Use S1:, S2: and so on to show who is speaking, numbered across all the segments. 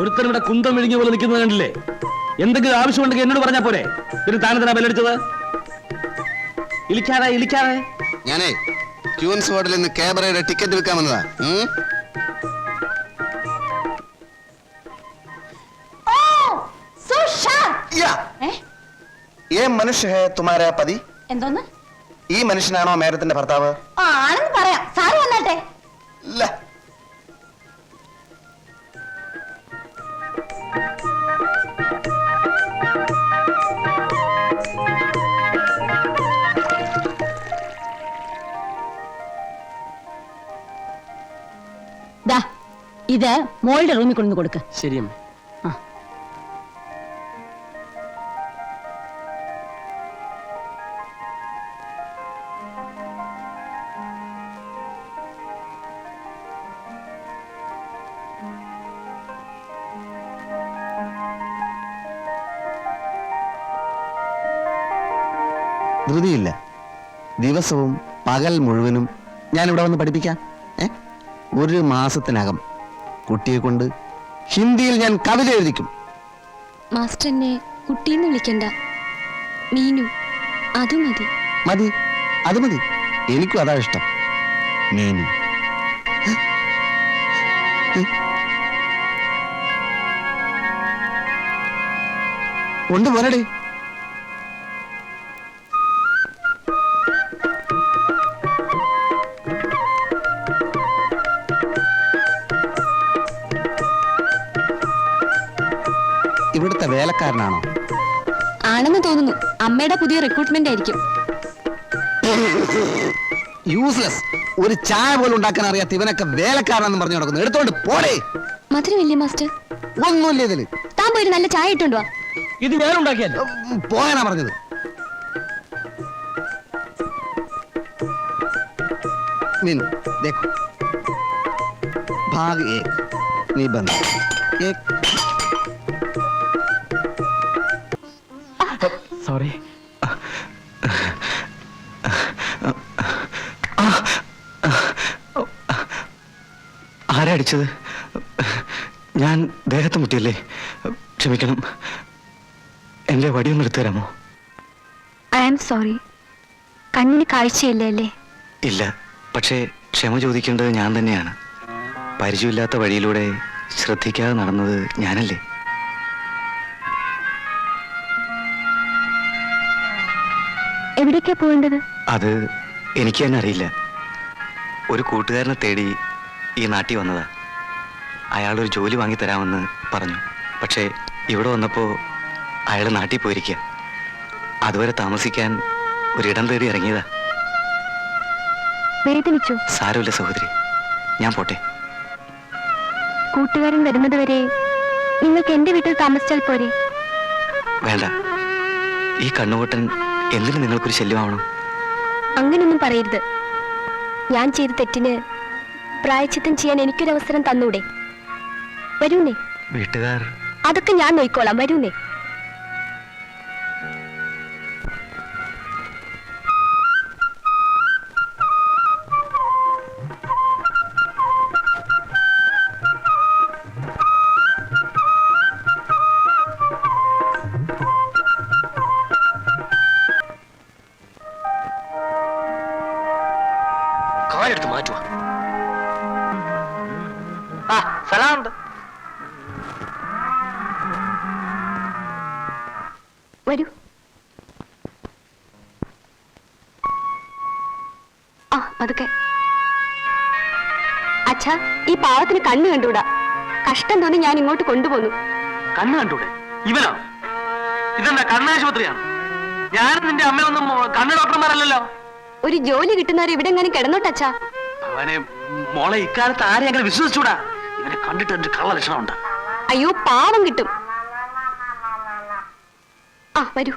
S1: ഒരുത്തൻ ഇവിടെ കുന്തം വിഴുങ്ങിയ പോലെ നിൽക്കുന്നത് കണ്ടില്ലേ? എന്തെങ്കിലും ആവശ്യമുണ്ടെങ്കിൽ എന്നോട് പറഞ്ഞാ പോരെ? പിന്നെ താനെന്തിനാ ബലടിച്ചത് ഇലിക്കാതെ ഇലിക്കാതെ
S2: ഞാനേ ക്യൂൻസ് ഹോട്ടലിൽ നിന്ന് കേബറയുടെ ടിക്കറ്റ് വിൽക്കാൻ വന്നതാ.
S3: ഏ? എന്തോന്ന്?
S4: ഈ മനുഷ്യനാണോ മേഡത്തിന്റെ ഭർത്താവ്?
S3: ആണെന്ന് പറയാം. സാറ് വന്നാട്ടെ. ഇത് മോളുടെ റൂമിൽ കൊണ്ടു കൊടുക്ക.
S1: ശരിയമ്മ.
S2: ധൃതിയില്ല. ദിവസവും പകൽ മുഴുവനും ഞാൻ ഇവിടെ വന്ന് പഠിപ്പിക്കാം. ഏ? ഒരു മാസത്തിനകം. കുട്ടിയെ കൊണ്ട് ഹിന്ദിയിൽ ഞാൻ കവിത എഴുതിക്കും.
S5: മാസ്റ്റർ എന്നെ കുട്ടിന്ന് വിളിക്കണ്ട. മീനു അത് മതി.
S2: മതി അത് മതി. എനിക്കും അതാ ഇഷ്ടം. മീനു. കൊണ്ടുപോരടേ വേലക്കാരനാണോ
S5: ആണെന്ന് തോന്നുന്നു അമ്മയുടെ പുതിയ റിക്രൂട്ട്മെന്റ് ആയിരിക്കും
S2: യൂസ്ലെസ് ഒരു ചായ പോലും ഉണ്ടാക്കാൻ അറിയാത്ത ഇവനൊക്കെ വേലക്കാരനെന്ന് പറഞ്ഞു നടക്കുന്നു എടുത്തോണ്ട് പോടേ
S5: മധുരമില്ലേ മാസ്റ്റർ
S2: ഒന്നുമില്ല ഇതില്
S5: താൻ പോയി ഒരു നല്ല ചായ ഇട്ടുണ്ടോ
S1: ഇത് ഞാൻ ഉണ്ടാക്കിയല്ലേ
S2: ഉം, പോയാനാ പറഞ്ഞത് मीनू देखो भाग एक निबंध एक
S1: സോറി.
S6: ആരാ അടിച്ചത്? ഞാൻ ദേഹത്ത് മുട്ടിയല്ലേ? ക്ഷമിക്കണം. എന്റെ വടിയൊന്ന് എടുത്തു തരാമോ?
S5: I am sorry. കണ്ണിന് കാഴ്ചയില്ല അല്ലേ?
S6: ഇല്ല. പക്ഷേ ക്ഷമ ചോദിക്കേണ്ടത് ഞാൻ തന്നെയാണ്. പരിചയമില്ലാത്ത വഴിയിലൂടെ ശ്രദ്ധിക്കാതെ നടന്നത് ഞാനല്ലേ?
S5: എവിടേക്കാ പോകേണ്ടത്
S6: അത് എനിക്ക് തന്നെ അറിയില്ല. ഒരു കൂട്ടുകാരനെ തേടി ഈ നാട്ടിൽ വന്നതാ. അയാൾ ഒരു ജോലി വാങ്ങി തരാമെന്ന് പറഞ്ഞു. പക്ഷേ ഇവിടെ വന്നപ്പോൾ അയാൾ നാട്ടിൽ പോയിരിക്കുക അതുവരെ താമസിക്കാൻ ഒരിടം തേടി ഇറങ്ങിയതാ.
S5: വേദനിച്ചു?
S6: സാരമില്ല സഹോദരി. ഞാൻ പോട്ടെ.
S5: കൂട്ടുകാരൻ വരുന്നത് വരെ നിങ്ങൾക്ക് എന്റെ വീട്ടിൽ താമസിച്ചാൽ പോരെ.
S6: വേണ്ട. ഈ കണ്ണുകൊട്ടൻ എന്തിനു നിങ്ങൾക്കൊരു ശല്യമാവണം?
S5: അങ്ങനൊന്നും പറയരുത്. ഞാൻ ചെയ്ത തെറ്റിന് പ്രായച്ചിത്തം ചെയ്യാൻ എനിക്കൊരു അവസരം തന്നൂടെ. വരൂന്നേ.
S6: വീട്ടുകാർ.
S5: അതൊക്കെ ഞാൻ നോയിക്കോളാം. വരൂന്നേ. ഈ പാവത്തിന് കണ്ണ് കണ്ടുവിടാ കഷ്ടം തോന്നി ഞാൻ ഇങ്ങോട്ട് കൊണ്ടുപോന്നു.
S1: കണ്ണ് കണ്ടൂടെ ഇവനാ? ഇതെന്താ കണ്ണാശുപത്രിയാണ്? ഞാൻ നിന്റെ അമ്മയൊന്നും കണ്ണ് ഡോക്ടർമാരല്ലല്ലോ.
S5: ഒരു ജോലി കിട്ടുന്നവർ ഇവിടെ എങ്ങനെ കിടന്നോട്ടച്ഛാ
S1: അവനെ മോളെ ഇക്കാലത്ത് ആരെ അങ്ങനെ വിശ്വസിച്ചൂടാ? ഇവനെ കണ്ടിട്ട് എന്റെ കള്ള ലക്ഷണമുണ്ട്.
S5: അയ്യോ പാവം കിട്ടും. ആ വരൂ.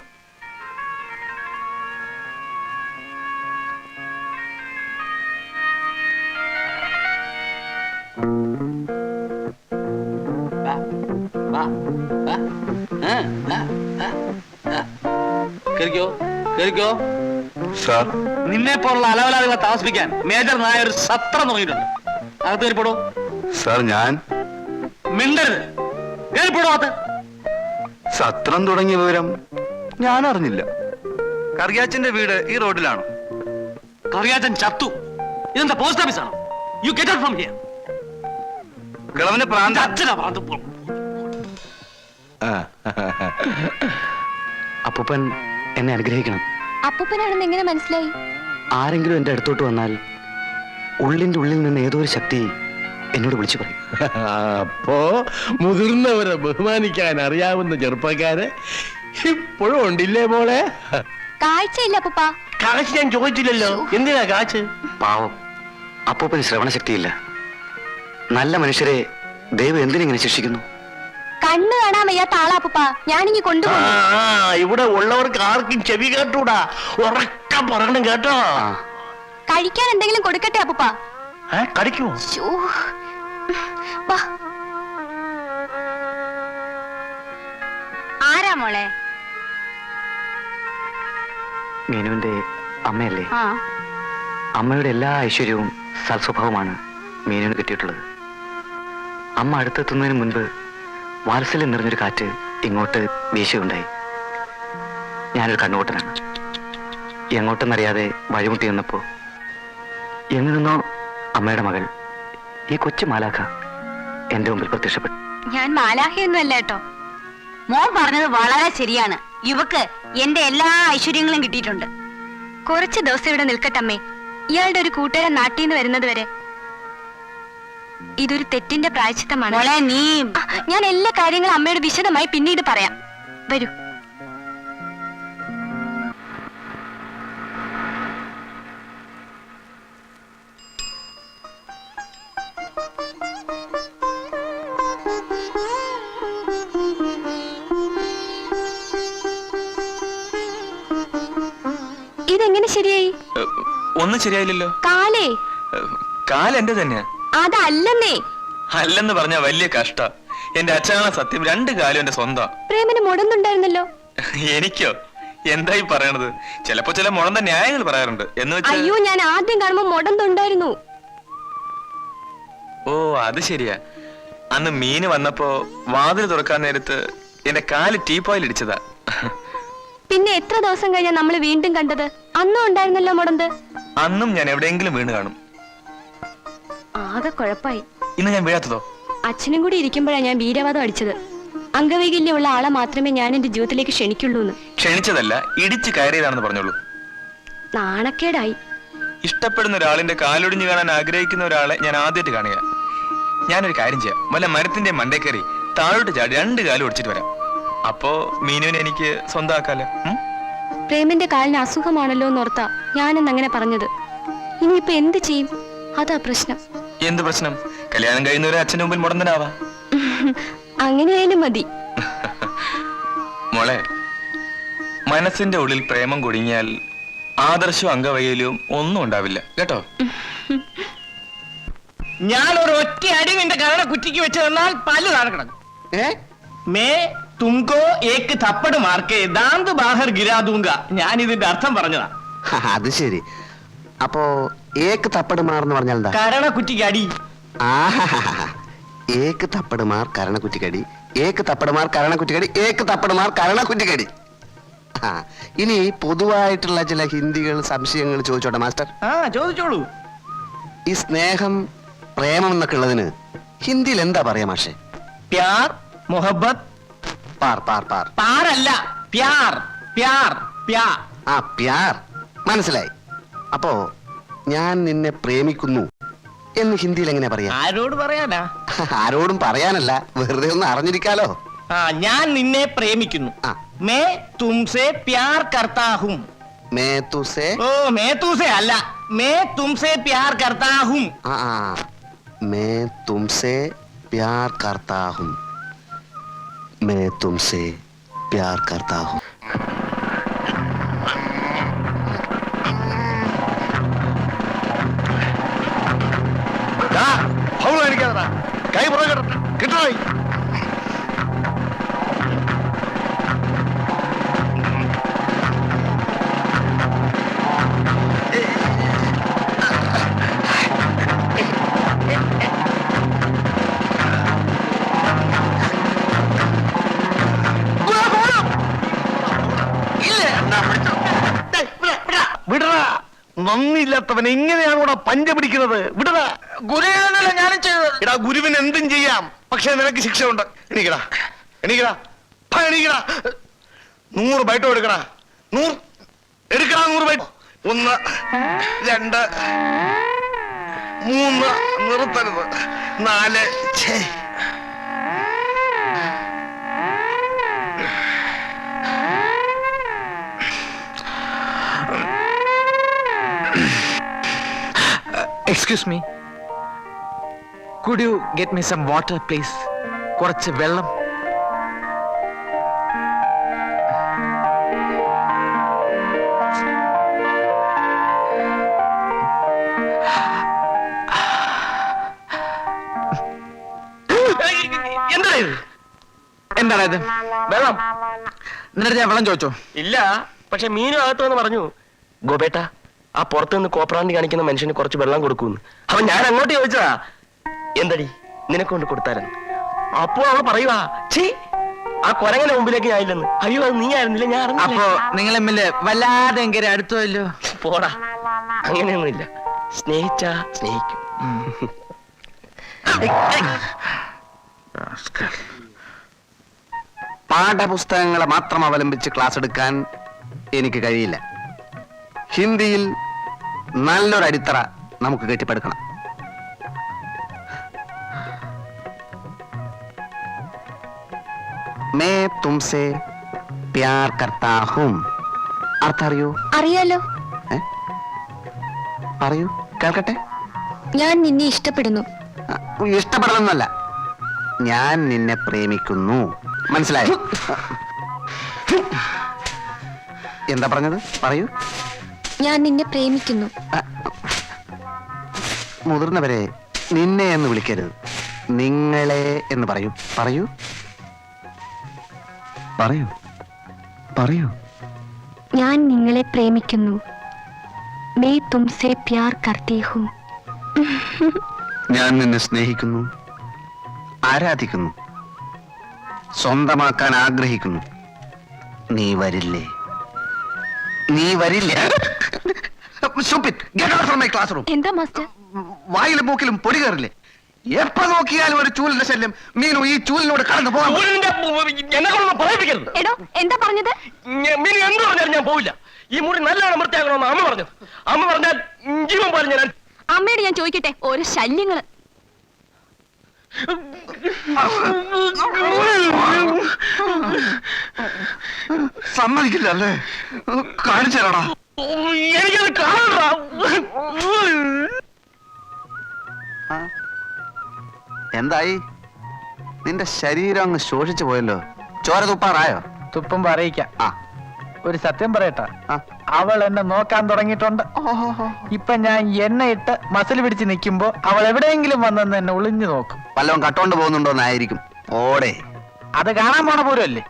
S1: കേറിക്കോ. കേറിക്കോ.
S6: സാർ.
S1: നിന്നെ പോലുള്ള അലവലാദികളെ താമസിപ്പിക്കാൻ മേജർ നായ ഒരു സത്രം തുടങ്ങിയിട്ടുണ്ട്. അകത്ത് കയറിപ്പോടോ.
S6: സാർ ഞാൻ.
S1: മിണ്ടരുത്. പോടാത്ത
S6: സത്രം തുടങ്ങിയ വിവരം ഞാൻ അറിഞ്ഞില്ല. കറിയാച്ചന്റെ വീട് ഈ റോഡിലാണോ.
S1: കറിയാച്ചൻ ചത്തു. ഇതെന്താ പോസ്റ്റ് ഓഫീസ് ആണോ? You get out from here
S6: കിളവന്റെ പ്രാന്ത.
S1: അച്ഛനാ പ്രാന്ത്. പോ-
S6: അപ്പൂപ്പൻ എന്നെ അനുഗ്രഹിക്കണം.
S5: അപ്പൂപ്പനാണെന്ന് എങ്ങനെ മനസ്സിലായി?
S6: ആരെങ്കിലും എന്റെ അടുത്തോട്ട് വന്നാൽ ഉള്ളിന്റെ ഉള്ളിൽ നിന്ന് ഏതോ ഒരു ശക്തി എന്നോട് വിളിച്ചു പറയും.
S7: അപ്പോ മുതിർന്നവരെ ബഹുമാനിക്കാൻ അറിയാവുന്ന ചെറുപ്പക്കാരെ ഇപ്പോഴും ഉണ്ടില്ലേ മോളെ?
S5: കാഴ്ചയില്ല അപ്പൂപ്പ.
S7: കാശ് ഞാൻ ചോദിച്ചില്ലല്ലോ. എന്തിനാ കാശ്
S6: പാവം. അപ്പൂപ്പന് ശ്രവണശക്തിയില്ല. നല്ല മനുഷ്യരെ ദൈവം എന്തിനെ ശിക്ഷിക്കുന്നു?
S5: കണ്ണ് കാണാൻ വയ്യാത്ത ആളാപ്പ ഞാനിങ്ങി
S7: ആ
S5: കൊണ്ടുപോകും.
S7: ആ, ഇവിടെ ഉള്ളവർക്ക് ആർക്കും ചെവി കേട്ടൂടാ. ഉറക്കം പറയണം കേട്ടോ.
S5: കഴിക്കാൻ എന്തെങ്കിലും കൊടുക്കട്ടെ അപ്പ
S7: ഏ, കടിക്കുമോ
S5: വാ. ആരാ മോളെ?
S6: മീനുവിന്റെ അമ്മയല്ലേ?
S5: ആ.
S6: അമ്മയുടെ എല്ലാ ഐശ്വര്യവും സൽസ്വഭാവമാണ് മീനുവിന് കിട്ടിയിട്ടുള്ളത്. അമ്മ അടുത്തെത്തുന്നതിന് മുൻപ് വാത്സല്യം നിറഞ്ഞൊരു കാറ്റ് ഇങ്ങോട്ട് വീശുകയുണ്ടായി ഞാനൊരു കണ്ണുകൂട്ടനാണ്. എങ്ങോട്ടെന്നറിയാതെ വഴിമുട്ടി നിന്നപ്പോ എങ്ങു നിന്നോ അമ്മയുടെ മകൾ ഈ കൊച്ചു മാലാഖ എന്റെ മുമ്പിൽ പ്രത്യക്ഷപ്പെട്ടു.
S5: ഞാൻ മാലാഖയൊന്നുമല്ല കേട്ടോ.
S3: മോൻ പറഞ്ഞത് വളരെ ശരിയാണ്. യുവക്ക് എന്റെ എല്ലാ ഐശ്വര്യങ്ങളും കിട്ടിയിട്ടുണ്ട്.
S5: കുറച്ച് ദിവസം ഇവിടെ നിൽക്കട്ടമ്മേ ഇയാളുടെ ഒരു കൂട്ടുകാരൻ നാട്ടിൽ നിന്ന് വരുന്നത് വരെ ഇതൊരു തെറ്റിന്റെ പ്രായച്ചിത്തമാണ്.
S3: മോളെ നീ
S5: ഞാൻ എല്ലാ കാര്യങ്ങളും അമ്മയോട് വിശദമായി പിന്നീട് പറയാം. വരൂ. ഇതെങ്ങനെ ശരിയായി?
S8: ഒന്നും ശരിയായില്ലല്ലോ.
S5: കാലേ.
S8: കാലെന്റെ തന്നെയാ.
S5: അതല്ലെന്നേ.
S8: അല്ലെന്ന് പറഞ്ഞ വലിയ കഷ്ട. എന്റെ അച്ഛനാണ് സത്യം രണ്ടു കാലം എന്റെ സ്വന്തം.
S5: പ്രേമന് മുടന്നുണ്ടായിരുന്നല്ലോ.
S8: എനിക്കോ? എന്തായി പറയണത്? ചിലപ്പോ ചില മുടന്ത ന്യായങ്ങൾ പറയാറുണ്ട്. എന്ന് വെച്ചാൽ
S5: അയ്യോ ഞാൻ ആദ്യം കാണുമ്പോ മുടന്തുണ്ടായിരുന്നു.
S8: ഓ അത് ശരിയാ. അന്ന് മീന് വന്നപ്പോ വാതിൽ തുറക്കാൻ നേരത്ത് എന്റെ കാൽ ടീപ്പോയിൽ ഇടിച്ചതാ.
S5: പിന്നെ എത്ര ദിവസം കഴിഞ്ഞാ നമ്മൾ വീണ്ടും കണ്ടത്? അന്നും ഉണ്ടായിരുന്നല്ലോ മുടന്ത്.
S8: അന്നും ഞാൻ എവിടെയെങ്കിലും വീണ് കാണും.
S5: ആകെ കുഴപ്പായി.
S8: ഇന്ന് ഞാൻ വീഴാത്തതോ?
S5: അച്ഛനും കൂടി ഇരിക്കുമ്പോഴാണ് ഞാൻ വീരവാദം അടിച്ചത്. അംഗവൈകല്യമുള്ള ആളെ മാത്രമേ ഞാൻ എന്റെ ജീവിതത്തിലേക്ക് ക്ഷണിക്കുള്ളൂ എന്ന്.
S8: ക്ഷണിച്ചതല്ല ഇടിച്ച് കയറിയതാണെന്ന് പറഞ്ഞോളൂ.
S5: നാണക്കേടായി.
S8: ഇഷ്ടപ്പെടുന്ന ഒരാളിന്റെ കാലൊടിഞ്ഞു കാണാൻ ആഗ്രഹിക്കുന്ന ഒരാളെ ഞാൻ ആദ്യമായിട്ട് കാണുക. ഞാനൊരു കാര്യം ചെയ്യാം. വല്ല മരത്തിന്റെ മണ്ടേ കയറി താഴോട്ട് ചാടി രണ്ട് കാലം ഒടിച്ചിട്ട് വരാം. അപ്പോ മീനുവിനെ എനിക്ക് സ്വന്തമാക്കാലോ? ഉം?
S5: പ്രേമിന്റെ കാലിന് അസുഖമാണല്ലോ എന്നോർത്താ ഞാനെന്ന് അങ്ങനെ പറഞ്ഞത്. ഇനിയിപ്പോ എന്ത് ചെയ്യും? അതാ പ്രശ്നം.
S8: എന്ത് പ്രശ്നം? കല്യാണം കഴിയുന്നവരെ അച്ഛന്റെ മുമ്പിൽ മുടന്തനാവാ.
S5: അങ്ങനെയായാലും മതി.
S8: മോളെ മനസ്സിന്റെ ഉള്ളിൽ പ്രേമം കുടുങ്ങിയാൽ ആദർശവും അംഗവൈകല്യവും ഒന്നും ഉണ്ടാവില്ല. കേട്ടോ?
S7: ഞാൻ ഒരു ഒറ്റ അടി നിന്റെ കരട കുറ്റിക്ക് വെച്ച് തന്നാൽ പല്ല് താഴെ കിടക്കും.
S2: ഏ?
S7: മേ തുംകോ ഏക്ക് തപ്പട് മാർക്കേ ദാന്ത് ബാഹർ ഗിരാദൂങ്ക ഞാൻ ഇതിന്റെ അർത്ഥം പറഞ്ഞതാ.
S2: അത് ശരി. അപ്പോ ഏക്ക് തപ്പട് മാർന്ന് പറഞ്ഞാൽ എന്താ?
S7: കരണ കുറ്റിക്ക് അടി.
S2: ആഹാഹാഹാ. ഏക്ക് തപ്പടുമാർ കരണക്കുറ്റിക്കടി ഏക്ക് തപ്പടുമാർ കരണക്കുറ്റിക്കടി ഏക്ക് തപ്പടുമാർ കരണക്കുറ്റിക്കടി ആ ഇനി പൊതുവായിട്ടുള്ള ചില ഹിന്ദികൾ സംശയങ്ങൾ ചോദിച്ചോട്ടെ മാസ്റ്റർ?
S7: ആ ചോദിച്ചോളൂ.
S2: ഈ സ്നേഹം പ്രേമം എന്നൊക്കെ ഉള്ളതിന് ഹിന്ദിയിൽ എന്താ പറയാ മാഷെ?
S7: പ്യാർ മൊഹബത്ത്.
S2: പാർ പാർ പാർ.
S7: പാറല്ല പ്യാർ പ്യാർ പ്യാ.
S2: ആ പ്യാർ. മനസ്സിലായി. അപ്പോ ഞാൻ നിന്നെ പ്രേമിക്കുന്നു എന്ന് ഹിന്ദിയിൽ എങ്ങനെ പറയാം?
S7: ആരോട് പറയാനാ?
S2: ആരോടും പറയാനല്ല വെറുതെ ഒന്ന് അറിഞ്ഞിരിക്കാലോ?
S7: ആ ഞാൻ നിന്നെ പ്രേമിക്കുന്നു.
S2: ആ.
S7: മേ തുംസെ പ്യാർ കർത്താ ഹും
S2: മേ തുസേ?
S7: ഓ മേ തൂസെ അല്ല. മേ തുംസെ പ്യാർ കർത്താ
S2: ഹും ആ ആ. മേ തുംസേ പ്യാർ കർത്താ ഹും മേ തുംസേ
S7: പ്യാർ കർത്താ ഹും
S2: നന്ദിയില്ലാത്തവൻ ഇവിടെ പഞ്ച പിടിക്കുന്നത്? വിടടാ
S7: ഗുരുവിനല്ല ഞാനും ചെയ്തത്.
S2: എടാ ഗുരുവിന് എന്തും ചെയ്യാം. പക്ഷെ നിനക്ക് ശിക്ഷ ഉണ്ട് എണീക്കടാ. എണീക്കടാ എണീക്കടാ. നൂറ് ബൈട്ടോ എടുക്കടാ. നൂറ്. എടുക്കടാ നൂറ് ബൈറ്റ് ഒന്ന് രണ്ട് മൂന്ന്. നിർത്തരുത്. നാല്. ഛേ.
S7: Excuse me could you get me some water please കുറച്ച് വെള്ളം. എന്താണ് ഇത്? വെള്ളം. ഞാൻ വെള്ളം ചോദിച്ചോ?
S9: ഇല്ല പക്ഷെ മീനും അകത്ത് പറഞ്ഞു. ഗോപേട്ട ആ പുറത്ത് നിന്ന് കോപ്രാന്തി കാണിക്കുന്ന മനുഷ്യന് കുറച്ച് വെള്ളം കൊടുക്കൂന്ന് അവൻ ഞാൻ അങ്ങോട്ട് ചോദിച്ചതാ എന്തടി? നിനക്ക് കൊണ്ട് കൊടുത്താരെന്ന് അപ്പോ അവൾ പറയുവാ ചീ ആ കൊരങ്ങനെ മുമ്പിലേക്ക് ഞാൻ ഇല്ലെന്ന് അയ്യോ അത് നീ ആയിരുന്നില്ല ഞാൻ
S7: അപ്പോ നിങ്ങൾ വല്ലാതെ എങ്കിൽ അടുത്തല്ലോ
S9: പോടാ അങ്ങനെയൊന്നുമില്ല. സ്നേഹിച്ചാ സ്നേഹിക്കും.
S2: പാഠപുസ്തകങ്ങളെ മാത്രം അവലംബിച്ച് ക്ലാസ് എടുക്കാൻ എനിക്ക് കഴിയില്ല. ഹിന്ദിയിൽ നല്ലൊരു അടിത്തറ നമുക്ക് കെട്ടിപ്പടുക്കണം. മേ തുംസെ പ്യാർ കർത്താ ഹും അർത്ഥം അറിയോ?
S5: അറിയാലോ?
S2: പറയൂ കേൾക്കട്ടെ?
S5: ഞാൻ നിന്നെ ഇഷ്ടപ്പെടുന്നു.
S2: ഇഷ്ടപ്പെടണമെന്നല്ല. ഞാൻ നിന്നെ പ്രേമിക്കുന്നു. മനസ്സിലായോ? എന്താ പറഞ്ഞത്? പറയൂ.
S5: ഞാൻ നിന്നെ പ്രേമിക്കുന്നു.
S2: മുതിർന്നവരെ നിന്നെ എന്ന് വിളിക്കരുത്. നിങ്ങളെ എന്ന് പറയൂ. പറയൂ. പറയൂ. പറയൂ.
S5: ഞാൻ നിങ്ങളെ പ്രേമിക്കുന്നു. മേ തുംസെ പ്യാർ കർത്തി ഹൂ.
S2: ഞാൻ നിന്നെ സ്നേഹിക്കുന്നു. ആരാധിക്കുന്നു. സ്വന്തമാക്കാൻ ആഗ്രഹിക്കുന്നു. നീ വരില്ലേ? നീ വരില്ല?
S5: എന്താ മാസ്റ്റർ?
S2: വായിലും മൂക്കിലും പൊടി കയറില്ലേ? എപ്പോ നോക്കിയാലും ഒരു ചൂലിന്റെ ശല്യം. മീനു ഈ ചൂലിനോട് കടന്നു
S9: പോകാം
S5: എടോ എന്താ പറഞ്ഞത്?
S9: മീനു എന്ത് പറഞ്ഞാലും ഞാൻ പോവില്ല. ഈ മുറി നല്ലോണം വൃത്തിയാക്കണമെന്ന് അമ്മ പറഞ്ഞത്. അമ്മ പറഞ്ഞാൽ ജീവൻ പറഞ്ഞു ഞാൻ
S5: അമ്മയോട് ഞാൻ ചോദിക്കട്ടെ ഓരോ ശല്യങ്ങൾ.
S2: സമ്മതിക്കില്ല അല്ലേ? കാണിച്ചു തരാടാ.
S9: എനിക്കത് കാണണ്ട
S2: എന്തായി? നിന്റെ ശരീരം അങ്ങ് ശോഷിച്ചു പോയല്ലോ. ചോര തുപ്പാറായോ?
S7: തുപ്പും പറയിക്ക.
S2: ആ.
S7: ഒരു സത്യം പറയട്ടെ.
S2: ആ.
S7: അവൾ എന്നെ നോക്കാൻ തുടങ്ങിയിട്ടുണ്ട്. ഇപ്പൊ ഞാൻ എണ്ണ ഇട്ട് മസിൽ പിടിച്ച് നിൽക്കുമ്പോ അവൾ എവിടെയെങ്കിലും വന്നെന്ന് എന്നെ ഒളിഞ്ഞു നോക്കും.
S2: വല്ലവൻ കട്ടോണ്ട് പോകുന്നുണ്ടോന്നായിരിക്കും ഓടെ.
S7: അത് കാണാൻ പോണ പോലുമല്ലേ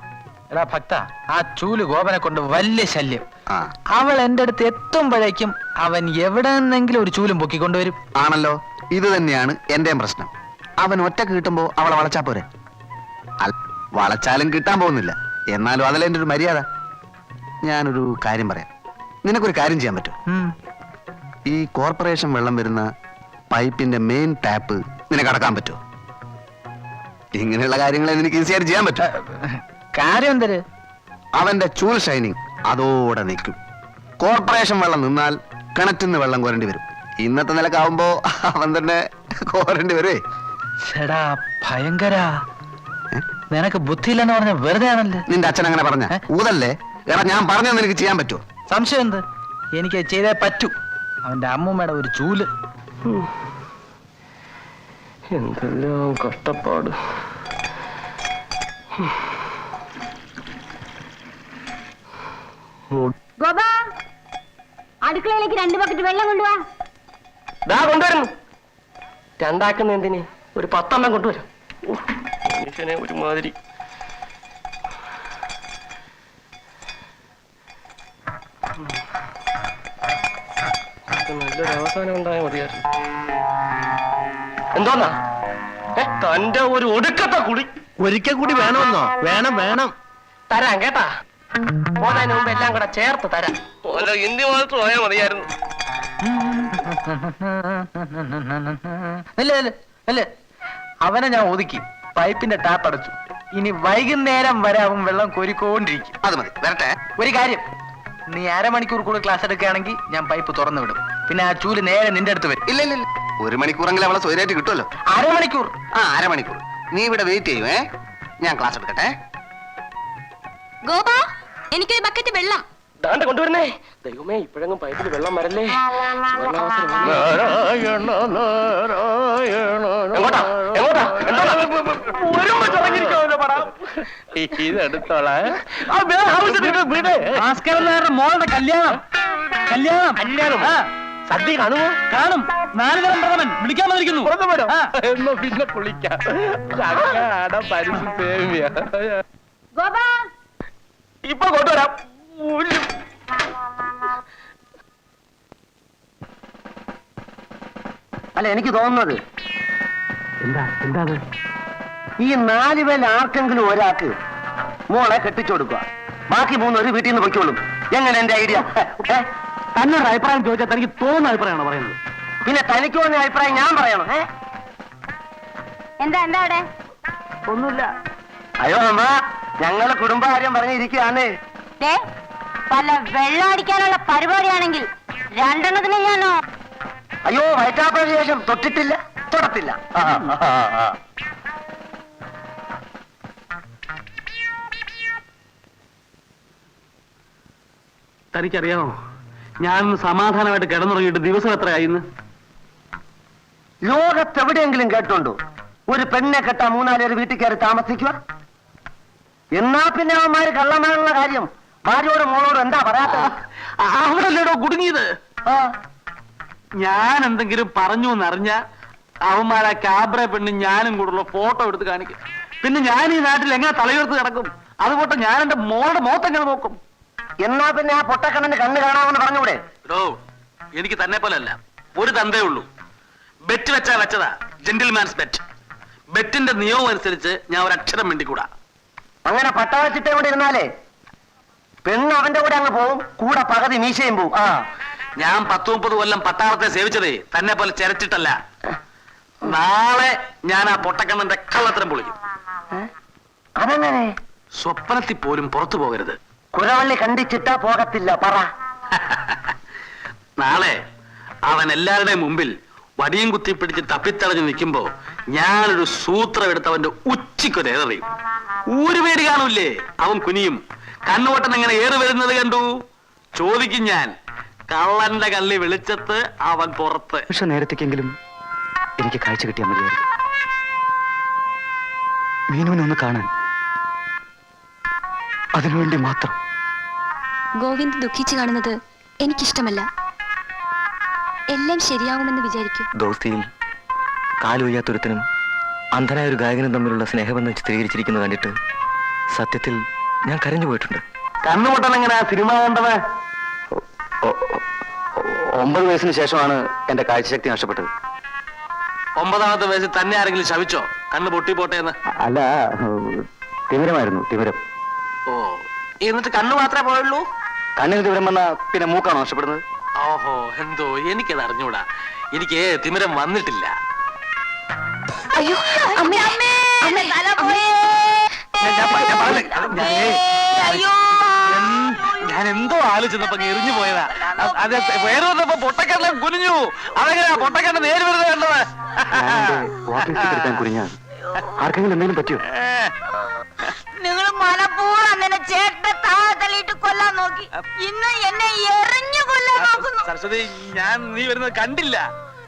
S7: എടാ ഭക്ത ആ ചൂൽ ഗോപനെ കൊണ്ട് വലിയ ശല്യം. അവൾ എന്റെ അടുത്ത് എത്തുമ്പോഴേക്കും അവൻ എവിടെ നിന്നെങ്കിലും ഒരു ചൂലും പൊക്കിക്കൊണ്ടുവരും
S2: ആണല്ലോ. ഇത് തന്നെയാണ് എന്റെയും പ്രശ്നം. അവൻ ഒറ്റ കിട്ടുമ്പോ അവളെ വളച്ചാ പോരെ? വളച്ചാലും കിട്ടാൻ പോകുന്നില്ല. എന്നാലും അതല്ല എന്റെ ഒരു മര്യാദ. ഞാനൊരു കാര്യം പറയാം. നിനക്കൊരു കാര്യം ചെയ്യാൻ പറ്റും. ഈ കോർപ്പറേഷൻ വെള്ളം വരുന്ന പൈപ്പിന്റെ മെയിൻ ടാപ്പ് നിനക്ക് അടക്കാൻ പറ്റുമോ? ഇങ്ങനെയുള്ള കാര്യങ്ങളെ നിനക്ക് ഈസിയായിട്ട് ചെയ്യാൻ പറ്റും.
S7: കാര്യം എന്തര്?
S2: അവന്റെ ചൂൽ ഷൈനിങ്. അതോടെ നിൽക്കും. കോർപ്പറേഷൻ വെള്ളം നിന്നാൽ കിണറ്റിൽ നിന്ന് വെള്ളം കോരേണ്ടി വരും. ഇന്നത്തെ നിലക്കാവുമ്പോ അവൻ തന്നെ കോരേണ്ടി വരുവേ.
S7: ചേടാ ഭയങ്കര. നിനക്ക് ബുദ്ധിയില്ലെന്ന് പറഞ്ഞ വെറുതെ ആണല്ലേ?
S2: നിന്റെ അച്ഛൻ അങ്ങനെ പറഞ്ഞ? ഊതല്ലേ? എടാ ഞാൻ പറഞ്ഞു എനിക്ക് ചെയ്യാൻ പറ്റുമോ
S7: സംശയം എന്ത്? എനിക്ക് ചെയ്തേ പറ്റൂ. അവന്റെ അമ്മൂമ്മയുടെ ഒരു ചൂൽ.
S9: എന്തെല്ലാം കഷ്ടപ്പാട്.
S3: ഗോപാ അടുക്കളയിലേക്ക് രണ്ട് ബക്കറ്റ് വെള്ളം കൊണ്ടുവാ.
S9: ദാ കൊണ്ടുവരുന്നു. രണ്ടാക്കുന്ന എന്തിന്? ഒരു പത്തെണ്ണം കൊണ്ടുവരും. മനുഷ്യനെ ഒരുമാതിരി. നല്ലൊരു അവസാനം ഉണ്ടായാൽ മതിയായിരുന്നു. എന്തോന്നാ? തന്റെ ഒരു ഒടുക്കത്തെ കുടി.
S4: ഒരിക്കൽ കൂടി വേണമെന്നോ വേണം വേണം.
S9: തരാം കേട്ടാ. പോന്നതിന് മുമ്പ് എല്ലാം കൂടെ ചേർത്ത് തരാം. ഓരോ ഹിന്ദി മാത്രം പോയാൽ മതിയായിരുന്നു.
S7: അല്ലേ അല്ലേ അല്ലേ? അവനെ ഞാൻ ഒതുക്കി പൈപ്പിന്റെ ടാപ്പ് അടച്ചു. ഇനി വൈകുന്നേരം വരെ അവൻ വെള്ളം കോരിക്കൊണ്ടിരിക്കും.
S2: അത് മതി വരട്ടെ.
S7: ഒരു കാര്യം നീ അരമണിക്കൂർ കൂടെ ക്ലാസ് എടുക്കുകയാണെങ്കിൽ ഞാൻ പൈപ്പ് തുറന്നു വിടും. പിന്നെ ആ ചൂൽ നേരെ നിന്റെ അടുത്ത് വരും.
S2: ഇല്ല ഇല്ല ഇല്ല. ഒരു മണിക്കൂറെങ്കിലും അവളെ സ്വൈരായിട്ട് കിട്ടുമല്ലോ.
S7: അരമണിക്കൂർ?
S2: ആ അരമണിക്കൂർ. നീ ഇവിടെ വെയിറ്റ് ചെയ്യുമേ ഞാൻ ക്ലാസ് എടുക്കട്ടെ.
S5: ഗോപ? എനിക്കൊരു ബക്കറ്റ് വെള്ളം.
S9: ദാണ്ട കൊണ്ടുവരുന്നേ. ദൈവമേ ഇപ്പോഴെങ്ങും പൈപ്പിൽ വെള്ളം വരല്ലേ?
S4: നാരായണ നാരായണ
S9: എങ്ങോട്ടാ? എങ്ങോട്ടാ? എന്തോടാ?
S4: വരുമ്പോ ചടങ്ങിരിക്കാമല്ലോ പറ ഇതെടുത്തോളാ ആ, വേ- ആവശ്യത്തിന് വിട്.
S1: ഭാസ്കരൻ നായരുടെ മോളുടെ കല്യാണം. കല്യാണം.
S4: കല്യാണം.
S1: ആ,
S4: സദ്യ കാണുമോ?
S1: കാണും. നാല് തരം പ്രഥമൻ വിളിക്കാൻ വന്നിരിക്കുന്നു.
S4: പുറത്തു വരോ
S1: ആ.
S4: എന്നാ പിന്നെ കുളിക്കാം.
S3: ഗോപാ
S4: ഇപ്പൊ കൊണ്ടുവരാം.
S2: അല്ല എനിക്ക് തോന്നുന്നത്
S1: എന്താ? എന്താ
S2: ഈ നാല് പേരിൽ ആർക്കെങ്കിലും ഒരാൾക്ക് മോളെ കെട്ടിച്ചു കൊടുക്കുക ബാക്കി മൂന്ന് ഒരു വീട്ടിൽ നിന്ന് പൊയ്ക്കോളും. എങ്ങനെ എന്റെ ഐഡിയ?
S1: തന്നൊരു അഭിപ്രായം ചോദിച്ചാൽ തനിക്ക് തോന്നുന്ന അഭിപ്രായമാണ് പറയുന്നത്?
S2: പിന്നെ തനിക്ക് തോന്നിയ അഭിപ്രായം ഞാൻ പറയണം? ഏ?
S3: എന്താ എന്താ അവിടെ?
S2: ഒന്നുമില്ല. അയ്യോ അമ്മ. ഞങ്ങളെ കുടുംബകാര്യം പറഞ്ഞിരിക്കുകയാണ്.
S3: ദേ, വല്ല വെള്ളം അടിക്കാനുള്ള പരിപാടിയാണെങ്കിൽ രണ്ടെണ്ണത്തിന് ഞാനോ?
S2: അയ്യോ വയറ്റാപ്പതിന് ശേഷം തൊട്ടിട്ടില്ല തൊടത്തില്ല.
S1: തനിക്കറിയാമോ? ഞാൻ സമാധാനമായിട്ട് കിടന്നുറങ്ങിയിട്ട് ദിവസം എത്രയായിന്ന്
S2: ലോകത്തെവിടെയെങ്കിലും കേട്ടുണ്ടോ? ഒരു പെണ്ണെ കെട്ടാ മൂന്നാലേര് വീട്ടിൽ കയറി താമസിക്കുക? എന്നാ പിന്നെ അവന്മാര് കള്ളമാനുള്ള കാര്യം ഭാര്യയോട് മോളോട് എന്താ പറയാത്തത്?
S1: അവിടെല്ലേടോ കുടുങ്ങിയത്? ഞാൻ എന്തെങ്കിലും പറഞ്ഞു എന്നറിഞ്ഞ അവന്മാരാ ക്യാബ്ര പെണ്ണ് ഞാനും കൂടുള്ള ഫോട്ടോ എടുത്ത് കാണിക്കും. പിന്നെ ഞാൻ ഈ നാട്ടിൽ എങ്ങനെ തലയുയർത്ത് കിടക്കും അതുപോലെ ഞാൻ എന്റെ മോളുടെ മുഖത്ത് എങ്ങനെ നോക്കും?
S2: എന്നാ പിന്നെ ആ പൊട്ടക്കണ്ണന് കണ്ണ് കാണാമെന്ന് പറഞ്ഞൂടെ?
S1: എനിക്ക് തന്നെ പോലെ അല്ല ഒരു തന്തേ ഉള്ളൂ. ബെറ്റ് വെച്ചാ വെച്ചതാ. ജെന്റിൽമാൻസ് ബെറ്റ് ബെറ്റിന്റെ നിയമം അനുസരിച്ച് ഞാൻ ഒരു അക്ഷരം മിണ്ടിക്കൂടാ.
S2: അങ്ങനെ പട്ടാളച്ചിട്ട കൊണ്ട് ഇരുന്നാലേ. പെണ്ണ് അവന്റെ കൂടെ അങ്ങ് പോവും കൂടെ പകുതി മീശയും പോവും. ആ.
S1: ഞാൻ പത്ത് മുപ്പത് കൊല്ലം പട്ടാളത്തെ സേവിച്ചതേ തന്നെ പോലെ ചെരച്ചിട്ടല്ല. നാളെ ഞാൻ ആ പൊട്ടക്കണ്ണന്റെ കള്ളത്തരം പൊളിക്കും.
S2: അതെങ്ങനെ?
S1: സ്വപ്നത്തിൽ പോലും പുറത്തു പോകരുത്.
S2: കുരവള്ളി കണ്ടിച്ചിട്ടാ പോകത്തില്ല പറ.
S1: നാളെ അവൻ എല്ലാവരുടെയും മുമ്പിൽ വടിയും കുത്തി പിടിച്ച് തപ്പിത്തടഞ്ഞു നിൽക്കുമ്പോ ഞാനൊരു സൂത്രം എടുത്ത് അവന്റെ ഉച്ചയ്ക്കൊരു ഏറിയും ഊരുപേടി കാണൂലേ അവൻ കുനിയും. കണ്ണുവട്ടൻ എങ്ങനെ ഏറി വരുന്നത് കണ്ടു. ചോദിക്കും ഞാൻ. കള്ളന്റെ കള്ളി വെളിച്ചത്ത് അവൻ പുറത്ത്.
S6: പക്ഷെ നേരത്തേക്കെങ്കിലും എനിക്ക് കാഴ്ച കിട്ടിയാൽ മതിയായിരുന്നു. മീനുവിനെ ഒന്ന് കാണാൻ. അതിനുവേണ്ടി മാത്രം.
S5: ഗോവിന്ദ് ദുഃഖിച്ചു കാണുന്നത് എനിക്കിഷ്ടമല്ല. എല്ലാം ശരിയാവുമെന്ന് വിചാരിക്കും.
S6: ദോസ്തിയിൽ കാലുവയ്യാത്തൊരുത്തനും അന്ധനായ ഒരു ഗായകനും തമ്മിലുള്ള സ്നേഹബന്ധം ചിത്രീകരിച്ചിരിക്കുന്നത് കണ്ടിട്ട് സത്യത്തിൽ ഞാൻ കരഞ്ഞു പോയിട്ടുണ്ട്.
S1: കണ്ണുമുട്ടൻ എങ്ങനെ സിനിമ കണ്ടത്?
S6: ഒമ്പത് വയസ്സിന് ശേഷമാണ് എന്റെ കാഴ്ചശക്തി നഷ്ടപ്പെട്ടത്.
S1: ഒമ്പതാമത്തെ വയസ്സിൽ തന്നെ ആരെങ്കിലും ശവിച്ചോ? കണ്ണ് പൊട്ടി പോട്ടെ എന്ന്?
S6: അല്ല തിമിരമായിരുന്നു തിമിരം.
S1: ഓ എന്നിട്ട് കണ്ണു മാത്രമേ പോയുള്ളൂ?
S6: കണ്ണിന് തിമിരം വന്ന പിന്നെ മൂക്കാണോ നഷ്ടപ്പെടുന്നത്?
S1: ഓഹോ എന്തോ എനിക്കത് അറിഞ്ഞൂടാ എനിക്ക് തിമിരം വന്നിട്ടില്ല.
S5: അയ്യോ അമ്മേ അമ്മേ
S3: തല പോയേ. അയ്യോ.
S1: ഞാൻ- എന്തോ ആലോചിച്ചപ്പോ എറിഞ്ഞു പോയതാ. അത് വേറെ വന്നപ്പോ പൊട്ടക്കണ്ണം കുനിഞ്ഞു. അതെങ്ങനെയാ പൊട്ടക്കണ്ണ നേര് വരുന്നത് കണ്ടത്?
S6: ആർക്കെങ്കിലും എന്തെങ്കിലും പറ്റിയോ?
S3: നിങ്ങൾ മനപ്പൂർവം എന്നെ ചേട്ട താഴെ തള്ളിയിട്ട് കൊല്ലാൻ നോക്കി. ഇന്ന് എന്നെ എറിഞ്ഞു കൊല്ലാൻ നോക്കുന്നു.
S1: സരസ്വതി ഞാൻ നീ വരുന്നത് കണ്ടില്ല.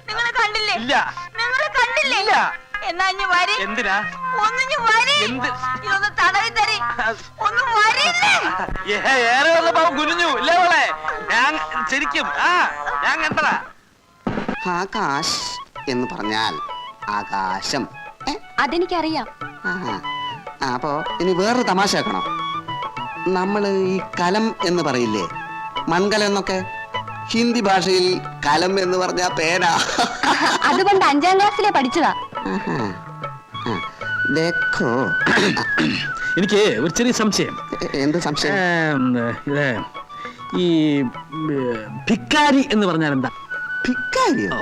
S3: നിങ്ങൾ കണ്ടില്ലേ?
S1: ഇല്ല.
S3: നിങ്ങൾ കണ്ടില്ലേ?
S1: ഇല്ല.
S3: എന്നാ ഇഞ്ഞ് വരി?
S1: എന്തിനാ?
S3: ഒന്നിഞ്ഞ് വരി.
S1: എന്ത്?
S3: ഇതൊന്ന് തടവി തരി. ഒന്ന് വരില്ലേ
S1: ഏ- ഏറെ വന്നപ്പോ അവൻ കുനിഞ്ഞു. ഇല്ലേ മോളെ? ഞാൻ ശരിക്കും ആ ഞാൻ കണ്ടതാ.
S2: ആകാശ് എന്ന് പറഞ്ഞാൽ ആകാശം. ഏ?
S5: അതെനിക്കറിയാം.
S2: ആ, ആ, അപ്പോ ഇനി വേറൊരു തമാശ ആക്കണോ നമ്മൾ ഈ കലം എന്ന് പറയില്ലേ? മൺകലം എന്നൊക്കെ? ഹിന്ദി ഭാഷയിൽ കലം എന്ന് പറഞ്ഞ പേന
S5: അതുകൊണ്ട് അഞ്ചാം ക്ലാസ്സിലെ പഠിച്ചതാ.
S2: ദേഖോ.
S1: എനിക്ക് ഒരു ചെറിയ സംശയം.
S2: എന്ത് സംശയം?
S1: ഇത് ഈ ഭിക്കാരി എന്ന് പറഞ്ഞാൽ എന്താ?
S2: ഭിക്കാരിയോ?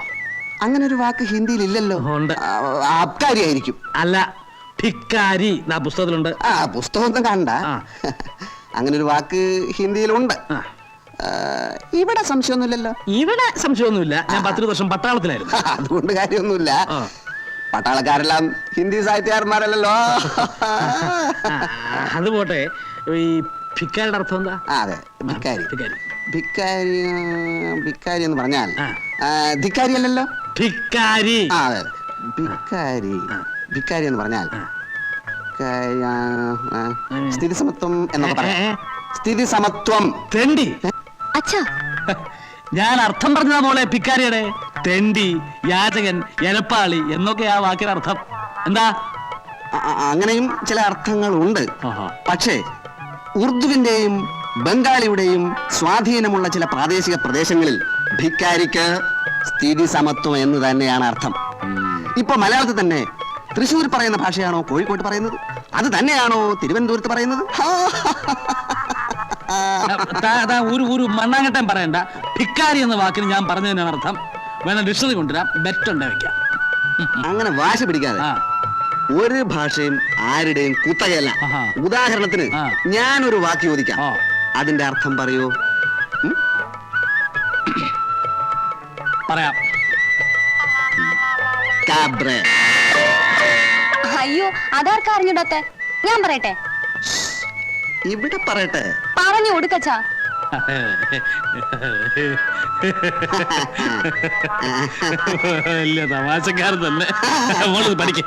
S2: അങ്ങനെ ഒരു വാക്ക് ഹിന്ദിയിൽ ഇല്ലല്ലോ
S1: ഉണ്ട്.
S2: അബ്കാരി ആയിരിക്കും
S1: അല്ല ഭിക്കാരി പുസ്തകത്തിലുണ്ട്.
S2: ആ പുസ്തകമൊന്നും കണ്ട. അങ്ങനെ ഒരു വാക്ക് ഹിന്ദിയിലുണ്ട്. ഇവിടെ സംശയമൊന്നുമില്ലല്ലോ.
S1: ഇവിടെ സംശയമൊന്നുമില്ല. ഞാൻ പത്തിരുപത് വർഷം പട്ടാളത്തിലായിരുന്നു.
S2: അതുകൊണ്ട് കാര്യമൊന്നുമില്ല. പട്ടാളക്കാരെല്ലാം ഹിന്ദി സാഹിത്യകാരന്മാരല്ലോ
S1: അത് പോട്ടെ. ഈ ഭിക്കാരിയുടെ അർത്ഥം എന്താ?
S2: അതെ. ഭിക്കാരി.
S1: ഭിക്കാരി.
S2: ഭിക്കാരി എന്ന് പറഞ്ഞാൽ ധിക്കാരി അല്ലല്ലോ
S1: ഭിക്കാരി.
S2: അതെ. ഭിക്കാരി. ഭിക്കാരി എന്ന് പറഞ്ഞാൽ സ്ഥിതി സമത്വം എന്നൊക്കെ പറയാം. സ്ഥിതി സമത്വം
S1: തെണ്ടി.
S5: അച്ഛാ.
S1: ഞാൻ അർത്ഥം പറഞ്ഞതാ മോളെ പിക്കാരിയുടെ തെണ്ടി യാചകൻ എലപ്പാളി എന്നൊക്കെ ആ വാക്കിന് അർത്ഥം. എന്താ?
S2: അങ്ങനെയും ചില അർത്ഥങ്ങൾ
S1: ഉണ്ട്
S2: പക്ഷേ ഉറുദുവിന്റെയും ബംഗാളിയുടെയും സ്വാധീനമുള്ള ചില പ്രാദേശിക പ്രദേശങ്ങളിൽ ഭിക്കാരിക്ക് സ്ഥിതി സമത്വം എന്ന് തന്നെയാണ് അർത്ഥം. ഇപ്പൊ മലയാളത്തിൽ തന്നെ തൃശ്ശൂർ പറയുന്ന ഭാഷയാണോ കോഴിക്കോട്ട് പറയുന്നത്? അത് തന്നെയാണോ തിരുവനന്തപുരത്ത് പറയുന്നത്?
S1: ഒരു ഒരു മണ്ണാങ്കട്ടം പറയണ്ട. ഭിക്കാരി എന്ന വാക്കിന് ഞാൻ പറഞ്ഞതിനാണ് അർത്ഥം. വേണം ഡിക്ഷണറി കൊണ്ടുവരാം. ബെറ്റ് ഉണ്ടേ വെക്കാം
S2: അങ്ങനെ വാശി പിടിക്കാതെ ഒരു ഭാഷയും ആരുടെയും കുത്തകയല്ല. ഉദാഹരണത്തിന്
S1: ഞാൻ
S2: ഒരു വാക്ക് ചോദിക്കാം. അതിന്റെ അർത്ഥം പറയൂ?
S1: പറയാം.
S5: അയ്യോ അതാർക്കറിഞ്ഞിടത്തെ ഞാൻ പറയട്ടെ.
S2: ഇവിടെ പറയട്ടെ.
S5: പറഞ്ഞു കൊടുക്കച്ചാ.
S1: വലിയ തമാശക്കാരൻ തന്നെ മോളത് പഠിക്കേ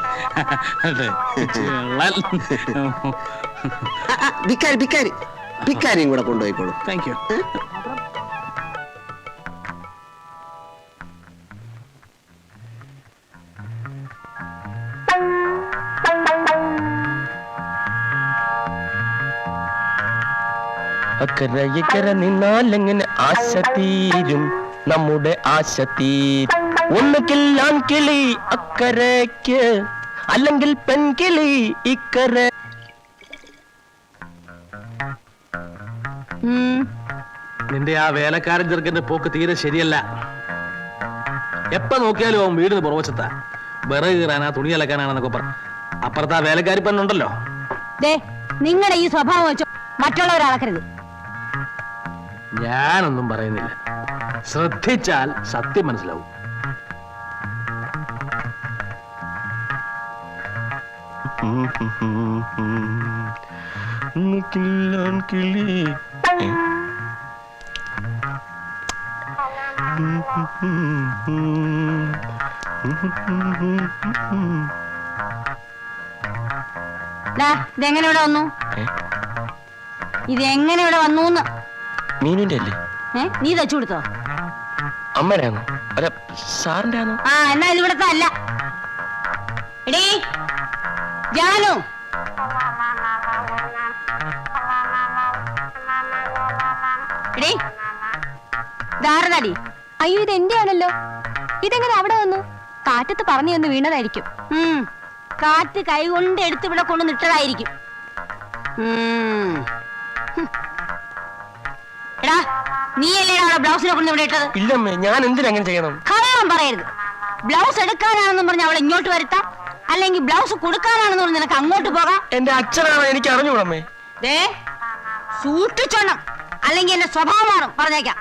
S2: ആ, ആ, ഭിക്കാരി ഭിക്കാരി ഭിക്കാരിയും കൂടെ കൊണ്ടുപോയിക്കോളൂ.
S1: താങ്ക് യു
S9: അക്കരെ നിന്നാൽ നിന്നാലെങ്ങനെ ആശ തീരും? നമ്മുടെ ആശ തീരും. ഒന്നുകിൽ ആൺകിളി അക്കരയ്ക്ക് അല്ലെങ്കിൽ പെൺകിളി ഇക്കര.
S1: നിന്റെ ആ വേലക്കാരൻ ചെറുക്കന്റെ പോക്ക് തീരെ ശരിയല്ല. എപ്പ നോക്കിയാലും അവൻ വീടിന് പുറവശത്താ. വിറക് കീറാനാ തുണി അലക്കാനാണെന്നൊക്കെ പറ. അപ്പുറത്ത് ആ വേലക്കാരി പെണ്ണുണ്ടല്ലോ.
S3: ദേ നിങ്ങളുടെ ഈ സ്വഭാവം വെച്ചോ മറ്റുള്ളവരെ അളക്കരുത്.
S1: ഞാനൊന്നും പറയുന്നില്ല. ശ്രദ്ധിച്ചാൽ സത്യം മനസ്സിലാവും.
S3: ഇതെങ്ങനെ ഇവിടെ വന്നു?
S9: ഇതെങ്ങനെ
S3: ഇത് എങ്ങനെ ഇവിടെ വന്നു
S9: മീനുന്റെ അല്ലേ
S3: ഏ നീ തച്ചു കൊടുത്തോ?
S9: അമ്മയുടെ ആണോ അല്ല സാറിന്റെ ആണോ
S3: ആ എന്നാ ഇവിടത്തെ അല്ല. എടീ ജാനു. എടീ ധാരണടി
S5: അയ്യോ ഇത് എന്റെ ആണല്ലോ ഇതെങ്ങനെ അവിടെ വന്നു? കാറ്റത്ത് പറഞ്ഞു വന്ന് വീണതായിരിക്കും.
S3: ഉം കാറ്റ് കൈകൊണ്ട് എടുത്ത് ഇവിടെ കൊണ്ട് നിട്ടതായിരിക്കും ഉം. ഹും. എടാ നീയല്ലേ അവിടെ ബ്ലൗസിനെ കൊണ്ട് ഇവിടെ ഇട്ടത്?
S9: ഇല്ലമ്മേ ഞാൻ എന്തിനങ്ങനെ ചെയ്യണം?
S3: കള്ളം പറയരുത്. ബ്ലൗസ് എടുക്കാനാണെന്നും പറഞ്ഞ് അവളെ ഇങ്ങോട്ട് വരുത്താം. അല്ലെങ്കിൽ ബ്ലൗസ് കൊടുക്കാനാണെന്ന് പറഞ്ഞ് നിനക്ക് അങ്ങോട്ട് പോകാം.
S9: എന്റെ അച്ഛനാണോ എനിക്ക് അറിഞ്ഞൂടമ്മേ
S3: ദേ സൂക്ഷിച്ചോണം അല്ലെങ്കിൽ എന്റെ സ്വഭാവം മാറും. പറഞ്ഞേക്കാം.